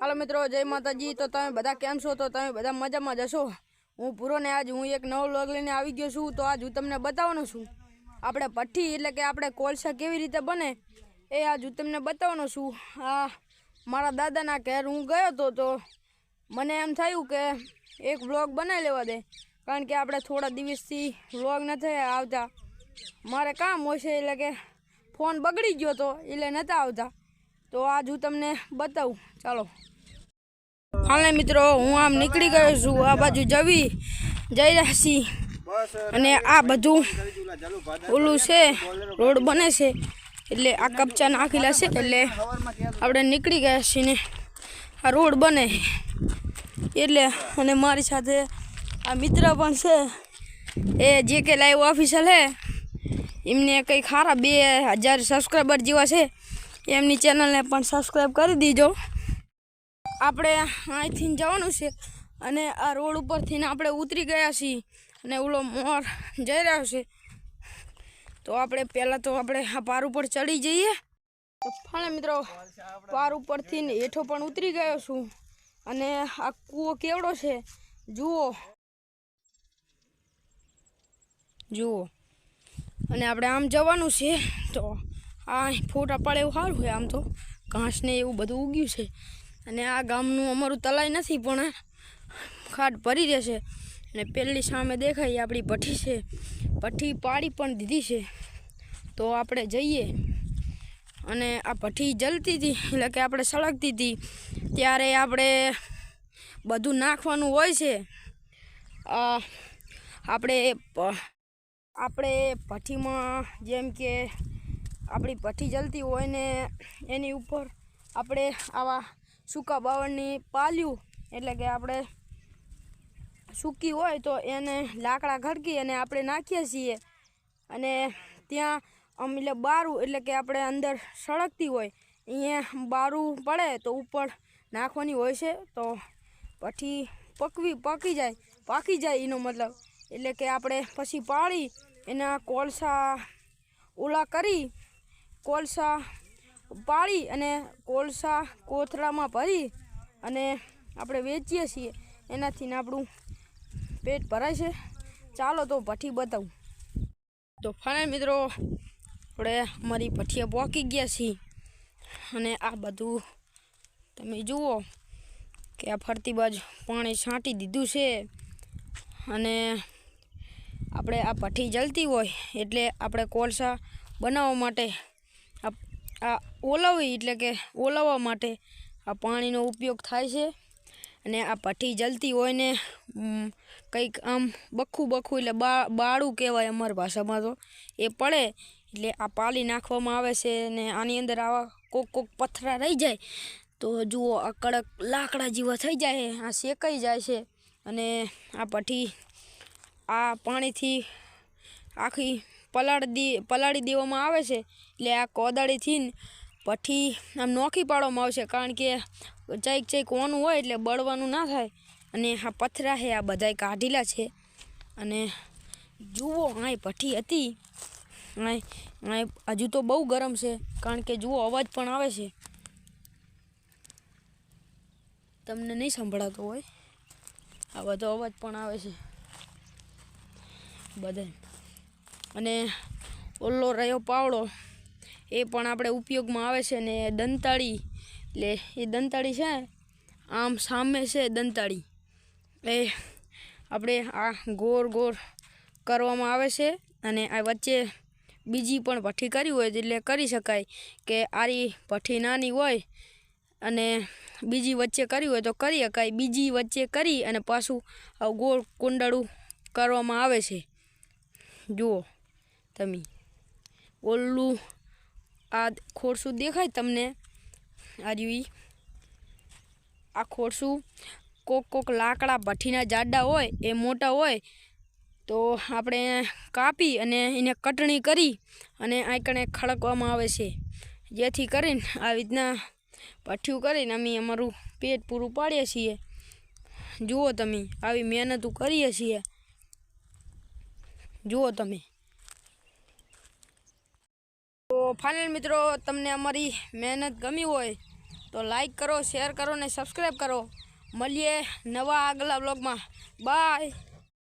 હાલો મિત્રો, જય માતાજી. તો તમે બધા કેમ છો? તો તમે બધા મજામાં જશો હું પૂરો ને આજ હું એક નવો લોગ લઈને આવી ગયો છું. તો આજ હું તમને બતાવવાનો છું. આપણે ભઠ્ઠી એટલે કે આપણે કોલસા કેવી રીતે બને એ આજ હું તમને બતાવવાનો છું. આ મારા દાદાના ઘેર હું ગયો હતો તો મને એમ થયું કે એક વ્લોગ બનાવી લેવા દે. કારણ કે આપણે થોડા દિવસથી વ્લોગ નથી આવતા. મારે કામ હોય છે એટલે કે ફોન બગડી ગયો તો એટલે નહોતા આવતા. તો આજ હું તમને બતાવું. ચાલો. હાલે મિત્રો, હું આમ નીકળી ગયો છું. આ બાજુ જવી, જઈ રહ્યા છીએ અને આ બધું ઓલું છે, રોડ બને છે. એટલે આ કપચા નાખેલા છે એટલે આપણે નીકળી ગયા છીએ ને. આ રોડ બને. એટલે અને મારી સાથે આ મિત્ર પણ છે. એ જે કે લાઈવ ઓફિસર છે. એમને કંઈ ખારા બે હજાર સબસ્ક્રાઈબર જેવા છે. એમની ચેનલને પણ સબસ્ક્રાઈબ કરી દીજો. આપણે અહીંથી જવાનું છે અને આ રોડ ઉપરથી આપણે ઉતરી ગયા છીએ અને ઓલો મોર જઈ રહ્યો છે. તો આપણે પહેલાં તો આપણે આ પાર ઉપર ચડી જઈએ. તો ફાણે મિત્રો, પાર ઉપરથી હેઠો પણ ઉતરી ગયો છું. અને આ કૂવો કેવડો છે? જુઓ. જુઓ. અને આપણે આમ જવાનું છે. તો આ ફોટા પાડે એવું સારું હોય આમ તો. ઘાસ ને એવું બધું ઉગ્યું છે. અને આ ગામનું અમારું તલાઈ નથી, પણ ખાટ ભરી રહેશે. અને પેલી સામે દેખાય આપણી ભઠ્ઠી છે. ભઠ્ઠી પાડી પણ દીધી છે. તો આપણે જઈએ. અને આ ભઠ્ઠી જલતી હતી, એટલે કે આપણે સળગતી હતી. ત્યારે આપણે બધું નાખવાનું હોય છે. આપણે આપણે ભઠ્ઠીમાં જેમ કે આપણી ભઠ્ઠી જલતી હોય ને એની ઉપર આપણે આવા સૂકા બાવળની પાલ્યું, એટલે કે આપણે સૂકી હોય તો એને લાકડા ઘડકી અને આપણે નાખીએ છીએ. અને ત્યાં આમ એટલે બારું, એટલે કે આપણે અંદર સળગતી હોય, અહીંયા બારું પડે તો ઉપર નાખવાની હોય છે, તો પછી પકવી, પકી જાય, પાકી જાય એનો મતલબ. એટલે કે આપણે પછી પાળી, એના કોલસા ઓલા કરી કોલસા પાળી અને કોલસા કોથળામાં ભરી અને આપણે વેચીએ છીએ. એનાથી આપણું પેટ ભરાય છે. ચાલો તો ભઠ્ઠી બતાવું. તો ફાઇનલ મિત્રો, આપણે અમારી ભઠ્ઠીએ પહોંચી ગયા છીએ. અને આ બધું તમે જુઓ કે આ ફરતી બાજુ પાણી છાંટી દીધું છે. અને આપણે આ ભઠ્ઠી જલતી હોય એટલે આપણે કોલસા બનાવવા માટે આ ઓલવવી એટલે કે ઓલવવા માટે આ પાણીનો ઉપયોગ થાય છે અને આ ભઠ્ઠી જલતી હોય ને કંઈક આમ બખું બખું એટલે બા, બાળું કહેવાય અમારી ભાષામાં તો. એ પડે એટલે આ પાલી નાખવામાં આવે છે ને આની અંદર આવા કોક કોક પથરા રહી જાય. તો જુઓ આ કડક લાકડા જેવા થઈ જાય આ શેકાઈ જાય છે અને આ ભઠ્ઠી આ પાણીથી આખી પલાળી પલાળી દેવામાં આવે છે. એટલે આ કોદાળીથી ન ભઠ્ઠી આમ નોખી પાડવામાં આવશે, કારણ કે ચાઈક ચઈક ઓનું હોય એટલે બળવાનું ના થાય. અને આ પથરા છે આ બધાય કાઢેલા છે. અને જુઓ અહીં પઠી હતી. અહીં અહીં હજુ તો બહુ ગરમ છે, કારણ કે જુઓ, અવાજ પણ આવે છે. તમને નહીં સંભળાતો હોય? આ બધો અવાજ પણ આવે છે. બધે અને ઓલો રહ્યો પાવડો, એ પણ આપણે ઉપયોગમાં આવે છે ને દંતાળી, એટલે એ દંતાળી છે આમ સામે છે દંતાળી. એ આપણે આ ગોળ ગોળ કરવામાં આવે છે અને આ વચ્ચે બીજી પણ ભઠ્ઠી કરી હોય એટલે કરી શકાય કે આરી ભઠ્ઠી નાની હોય અને બીજી વચ્ચે કરી હોય તો કરી શકાય. બીજી વચ્ચે કરી અને પાછું ગોળ કુંડળું કરવામાં આવે છે. જુઓ. તમે. ઓલું આ ખોરશું દેખાય તમને? આ રહ્યું આ ખોરશું કોક કોક લાકડા ભઠ્ઠીના જાડા હોય, એ મોટા હોય, તો આપણે કાપી અને એને કટણી કરી અને આંકણે ખડકવામાં આવે છે. જેથી કરીને આવી રીતના ભઠ્ઠું કરીને અમે અમારું પેટ પૂરું પાડીએ છીએ. જુઓ તમે, આવી મહેનતું કરીએ છીએ. જુઓ તમે તો ફાઇનલ મિત્રો, તમને અમારી મહેનત ગમી હોય તો લાઈક કરો શેર કરો ને સબસ્ક્રાઈબ કરો. મળીએ નવા આગલા બ્લોગમાં બાય